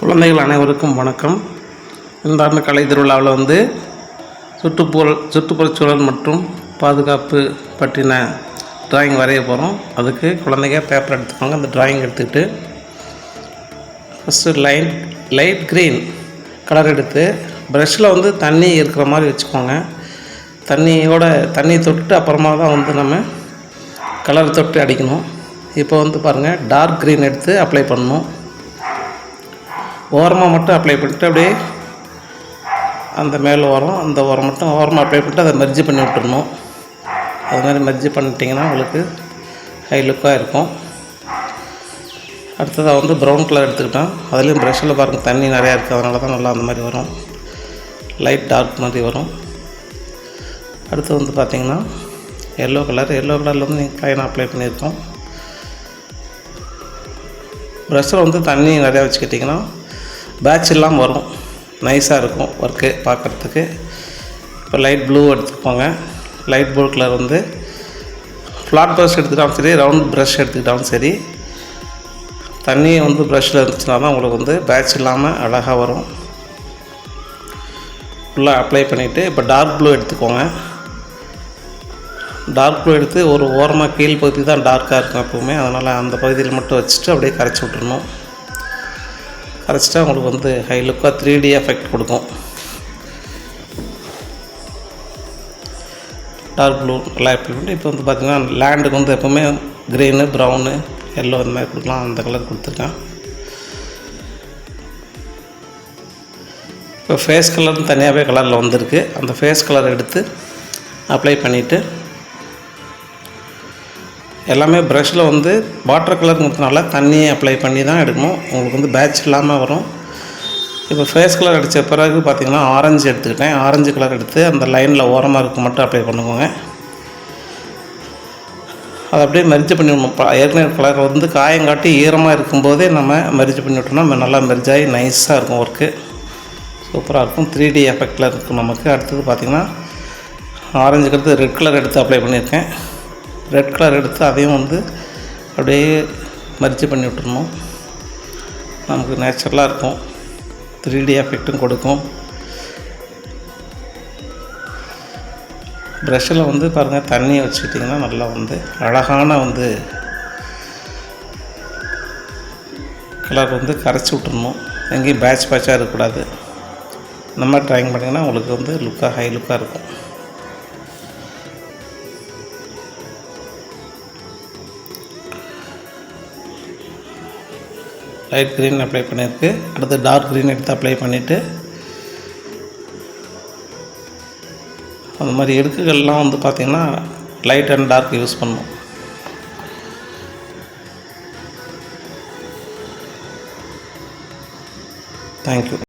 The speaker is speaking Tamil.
குழந்தைகள் அனைவருக்கும் வணக்கம். இந்த ஆண்டு கலை திருவிழாவில் வந்து சுற்றுப்புற சுற்றுப்புறச்சூழல் மற்றும் பாதுகாப்பு பற்றின டிராயிங் வரைய போகிறோம் அதுக்கு குழந்தைங்க பேப்பர் எடுத்துக்கோங்க. அந்த டிராயிங் எடுத்துக்கிட்டு first light light green colour எடுத்து ப்ரெஷ்ஷில் வந்து தண்ணி இருக்கிற மாதிரி வச்சுக்கோங்க. தண்ணியோட தண்ணி தொட்டு அப்புறமா தான் வந்து நம்ம கலர் தொட்டு அடிக்கணும். இப்போ வந்து பாருங்கள் டார்க் க்ரீன் எடுத்து அப்ளை பண்ணணும். ஓரமாக மட்டும் அப்ளை பண்ணிட்டு அப்படியே அந்த மேல் ஓரம் அந்த ஓரம் மட்டும் ஓரமாக அப்ளை பண்ணிட்டு அதை மெர்ஜி பண்ணி விட்டுடணும் அது மாதிரி மெர்ஜி பண்ணிட்டிங்கன்னா உங்களுக்கு ஹை லுக்காக இருக்கும். அடுத்ததாக வந்து ப்ரௌன் கலர் எடுத்துக்கிட்டோம் அதுலேயும் ப்ரெஷ்ஷில் பாருங்கள் தண்ணி நிறையா இருக்குது அதனால தான் நல்லா அந்த மாதிரி வரும். லைட் டார்க் மாதிரி வரும். அடுத்து வந்து பார்த்திங்கன்னா எல்லோ கலர் எல்லோ கலரில் வந்து நீங்கள் லைன் அப்ளை பண்ணியிருக்கோம். ப்ரெஷ்ஷில் வந்து தண்ணி நிறையா வச்சுக்கிட்டிங்கன்னா பேட்ச் இல்லாமல் வரும். நைஸாக இருக்கும் ஒர்க்கு பார்க்குறதுக்கு. இப்போ லைட் ப்ளூ எடுத்துக்கோங்க. லைட் ப்ளூ கலர் வந்து ஃப்ளாட் ப்ரஷ் எடுத்துக்கிட்டாலும் சரி ரவுண்ட் ப்ரஷ் எடுத்துக்கிட்டாலும் சரி தண்ணி வந்து ப்ரஷ்ஷில் இருந்துச்சுன்னா தான் உங்களுக்கு வந்து பேட்ச் இல்லாமல் அழகாக வரும். ஃபுல்லாக அப்ளை பண்ணிவிட்டு இப்போ டார்க் ப்ளூ எடுத்துக்கோங்க. டார்க் ப்ளூ எடுத்து ஒரு ஓரமாக கீழ் பகுதி தான் டார்க்காக இருக்கும் எப்போவுமே. அதனால் அந்த பகுதியில் மட்டும் வச்சுட்டு அப்படியே கரைச்சி விட்டுருணும் கரைச்சிட்டா உங்களுக்கு வந்து ஹை லுக்காக த்ரீ டி எஃபெக்ட் கொடுக்கும். டார்க் ப்ளூ நல்லா எப்படி இப்போ வந்து பார்த்திங்கன்னா லேண்டுக்கு வந்து எப்போவுமே க்ரீனு ப்ரௌனு எல்லோ இந்த மாதிரி கொடுக்கலாம். அந்த கலர் கொடுத்துருக்கேன். இப்போ ஃபேஸ் கலர்னு தனியாகவே கலரில் வந்திருக்கு. அந்த ஃபேஸ் கலர் எடுத்து அப்ளை பண்ணிவிட்டு எல்லாமே ப்ரஷ்ஷில் வந்து வாட்டர் கலருங்கிறதுனால தண்ணியை அப்ளை பண்ணி தான் எடுக்கணும். உங்களுக்கு வந்து பேட்ச் இல்லாமல் வரும். இப்போ ஃபேஸ் கலர் அடித்த பிறகு பார்த்திங்கன்னா ஆரஞ்சு எடுத்துக்கிட்டேன். ஆரஞ்சு கலர் எடுத்து அந்த லைனில் ஓரமாக இருக்க மட்டும் அப்ளை பண்ணுவோங்க அதை அப்படியே மெரிஜ் பண்ணி விடணும். ஏற்கனவே கலர் வந்து காயங்காட்டி ஈரமாக இருக்கும்போதே நம்ம மெரிஜ் பண்ணி விட்டோம்னா நல்லா மெரிஜாகி நைஸாக இருக்கும் ஒர்க்கு சூப்பராக இருக்கும். த்ரீ டி எஃபெக்டில் இருக்கும் நமக்கு. அடுத்தது பார்த்திங்கன்னா ஆரஞ்சு கலர் ரெட் கலர் எடுத்து அப்ளை பண்ணியிருக்கேன். ரெட் கலர் எடுத்து அதையும் வந்து அப்படியே மரிச்சு பண்ணி விட்டுருணும் நமக்கு நேச்சுரலாக இருக்கும். த்ரீ டி எஃபெக்ட்டும் கொடுக்கும். ப்ரெஷ்ஷில் வந்து பாருங்கள் தண்ணியை வச்சுக்கிட்டிங்கன்னா நல்லா வந்து அழகான வந்து கலர் வந்து கரைச்சி விட்டுருணும் எங்கேயும் பேட்ச் பேட்சாக இருக்கக்கூடாது. இந்த மாதிரி ட்ராயிங் பண்ணிங்கன்னா உங்களுக்கு வந்து லுக்காக ஹை லுக்காக இருக்கும். லைட் க்ரீன் அப்ளை பண்ணியிருக்கு அடுத்து டார்க் க்ரீன் எடுத்து அப்ளை பண்ணிவிட்டு அந்த மாதிரி எடுக்குகள்லாம் வந்து பார்த்திங்கன்னா லைட் அண்ட் டார்க் யூஸ் பண்ணும். Thank you